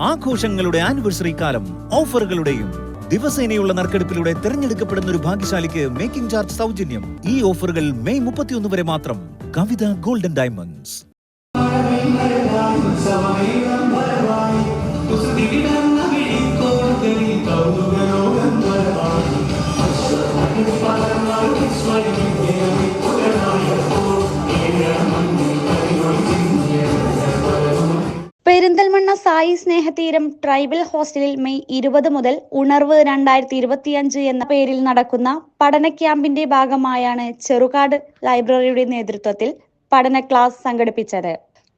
ആഘോഷങ്ങളുടെ ആനിവേഴ്സറി കാലം ഓഫറുകളുടെയും ദിവസേനയുള്ള നറുക്കെടുപ്പിലൂടെ തിരഞ്ഞെടുക്കപ്പെടുന്ന ഒരു ഭാഗ്യശാലിക്ക് മേക്കിംഗ് ചാർജ് സൗജന്യം. ഈ ഓഫറുകൾ മെയ് മുപ്പത്തിയൊന്ന് വരെ മാത്രം Kavitha golden diamonds. Perinthalmanna Sai Snehatheeram tribal ഹോസ്റ്റലിൽ മെയ് ഇരുപത് മുതൽ ഉണർവ് രണ്ടായിരത്തി ഇരുപത്തിയഞ്ച് എന്ന പേരിൽ നടക്കുന്ന പഠന ക്യാമ്പിന്റെ ഭാഗമായാണ് ചെറുകാട് ലൈബ്രറിയുടെ നേതൃത്വത്തിൽ പഠന ക്ലാസ് സംഘടിപ്പിച്ചത്.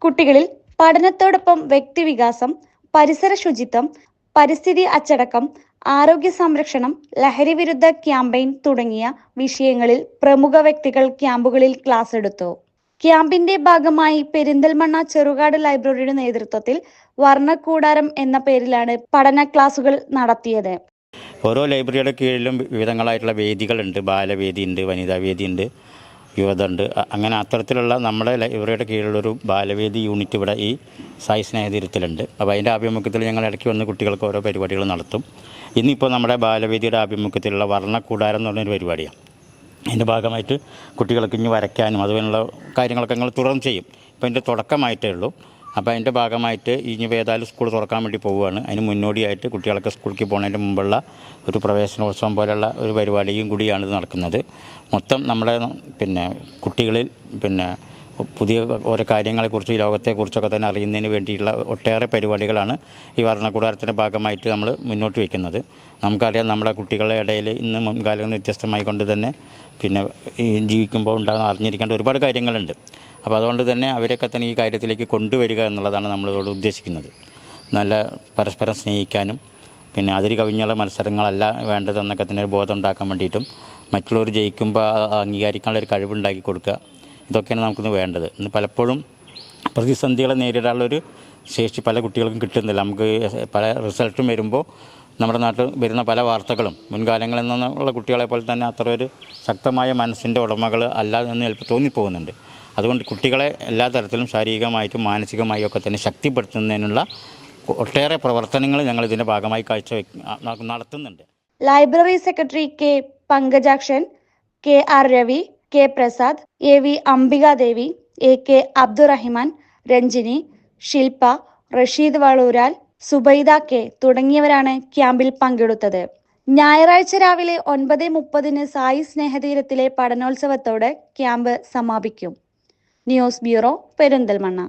കുട്ടികളിൽ പഠനത്തോടൊപ്പം വ്യക്തിവികാസം പരിസര ശുചിത്വം പരിസ്ഥിതി അച്ചടക്കം ആരോഗ്യ സംരക്ഷണം ലഹരി വിരുദ്ധ ക്യാമ്പയിൻ തുടങ്ങിയ വിഷയങ്ങളിൽ പ്രമുഖ വ്യക്തികൾ ക്യാമ്പുകളിൽ ക്ലാസ് എടുത്തു. ക്യാമ്പിന്റെ ഭാഗമായി പെരിന്തൽമണ്ണ ചെറുകാട് ലൈബ്രറിയുടെ നേതൃത്വത്തിൽ വർണക്കൂടാരം എന്ന പേരിലാണ് പഠന ക്ലാസുകൾ നടത്തിയത്. ഓരോ ലൈബ്രറിയുടെ കീഴിലും വിവിധങ്ങളായിട്ടുള്ള വേദികളുണ്ട്. ബാലവേദി ഉണ്ട് വനിതാ വേദി ഉണ്ട് യുവത ഉണ്ട് അങ്ങനെ അത്തരത്തിലുള്ള നമ്മുടെ ലൈബ്രറിയുടെ കീഴിലുള്ളൊരു ബാലവേദി യൂണിറ്റ് ഇവിടെ ഈ സായി സ്നേഹതീരത്തിലുണ്ട്. അപ്പോൾ അതിന്റെ ആഭിമുഖ്യത്തിൽ ഞങ്ങൾ ഇടയ്ക്ക് വന്ന് കുട്ടികൾക്ക് ഓരോ പരിപാടികൾ നടത്തും. ഇന്നിപ്പോൾ നമ്മുടെ ബാലവേദിയുടെ ആഭിമുഖ്യത്തിലുള്ള വർണക്കൂടാരം എന്ന് പറഞ്ഞൊരു പരിപാടിയാണ്. അതിന്റെ ഭാഗമായിട്ട് കുട്ടികൾക്ക് ഇനി വരയ്ക്കാനും അതുപോലുള്ള കാര്യങ്ങളൊക്കെ ഞങ്ങൾ തുടർന്ന് ചെയ്യും. ഇപ്പോൾ അതിന്റെ തുടക്കമായിട്ടേ ഉള്ളൂ. അപ്പോൾ അതിന്റെ ഭാഗമായിട്ട് ഇനി ഏതായാലും സ്കൂൾ തുറക്കാൻ വേണ്ടി പോവുകയാണ്. അതിന് മുന്നോടിയായിട്ട് കുട്ടികളൊക്കെ സ്കൂളിലേക്ക് പോകുന്നതിന് മുമ്പുള്ള ഒരു പ്രവേശനോത്സവം പോലെയുള്ള ഒരു പരിപാടിയും കൂടിയാണ് ഇത് നടക്കുന്നത്. മൊത്തം നമ്മുടെ പിന്നെ കുട്ടികളിൽ പിന്നെ പുതിയ ഓരോ കാര്യങ്ങളെക്കുറിച്ച് ഈ ലോകത്തെക്കുറിച്ചൊക്കെ തന്നെ അറിയുന്നതിന് വേണ്ടിയിട്ടുള്ള ഒട്ടേറെ പരിപാടികളാണ് ഈ ഭരണകൂടാരത്തിന്റെ ഭാഗമായിട്ട് നമ്മൾ മുന്നോട്ട് വയ്ക്കുന്നത്. നമുക്കറിയാം നമ്മുടെ കുട്ടികളുടെ ഇടയിൽ ഇന്ന് മുൻകാലങ്ങളിൽ വ്യത്യസ്തമായി കൊണ്ട് തന്നെ പിന്നെ ഈ ജീവിക്കുമ്പോൾ ഉണ്ടാകുന്ന അറിഞ്ഞിരിക്കേണ്ട ഒരുപാട് കാര്യങ്ങളുണ്ട്. അപ്പോൾ അതുകൊണ്ട് തന്നെ അവരൊക്കെ തന്നെ ഈ കാര്യത്തിലേക്ക് കൊണ്ടുവരിക എന്നുള്ളതാണ് നമ്മളിതോട് ഉദ്ദേശിക്കുന്നത്. നല്ല പരസ്പരം സ്നേഹിക്കാനും പിന്നെ അതിര് കവിഞ്ഞുള്ള മത്സരങ്ങളല്ല വേണ്ടതെന്നൊക്കെ തന്നെ ഒരു ബോധം ഉണ്ടാക്കാൻ വേണ്ടിയിട്ടും മറ്റുള്ളവർ ജയിക്കുമ്പോൾ അംഗീകരിക്കാനുള്ള ഒരു കഴിവുണ്ടാക്കി കൊടുക്കുക. ഇതൊക്കെയാണ് നമുക്കിന്ന് വേണ്ടത്. ഇന്ന് പലപ്പോഴും പ്രതിസന്ധികളെ നേരിടാനുള്ളൊരു ശേഷി പല കുട്ടികൾക്കും കിട്ടുന്നില്ല. നമുക്ക് പല റിസൾട്ടും വരുമ്പോൾ നമ്മുടെ നാട്ടിൽ വരുന്ന പല വാർത്തകളും മുൻകാലങ്ങളിൽ നിന്നുള്ള കുട്ടികളെ പോലെ തന്നെ അത്ര ഒരു ശക്തമായ മനസ്സിന്റെ ഉടമകൾ അല്ല എന്ന് ചിലപ്പോൾ തോന്നിപ്പോകുന്നുണ്ട്. അതുകൊണ്ട് കുട്ടികളെ എല്ലാ തരത്തിലും ശാരീരികമായിട്ടും മാനസികമായും ഒക്കെ തന്നെ ശക്തിപ്പെടുത്തുന്നതിനുള്ള ഒട്ടേറെ പ്രവർത്തനങ്ങൾ ഞങ്ങൾ ഇതിന്റെ ഭാഗമായി കാഴ്ച നടത്തുന്നുണ്ട്. Library secretary K Pankajakshan K R Ravi K Prasad A V Ambikadevi A K Abdurahiman Ranjini Shilpa Rasheed Valooral Subaida K തുടങ്ങിയവരാണ് ക്യാമ്പിൽ പങ്കെടുത്തത്. ഞായറാഴ്ച രാവിലെ ഒൻപത് മുപ്പതിന് സായി സ്നേഹതീരത്തിലെ പഠനോത്സവത്തോടെ ക്യാമ്പ് സമാപിക്കും. News bureau Perinthalmanna.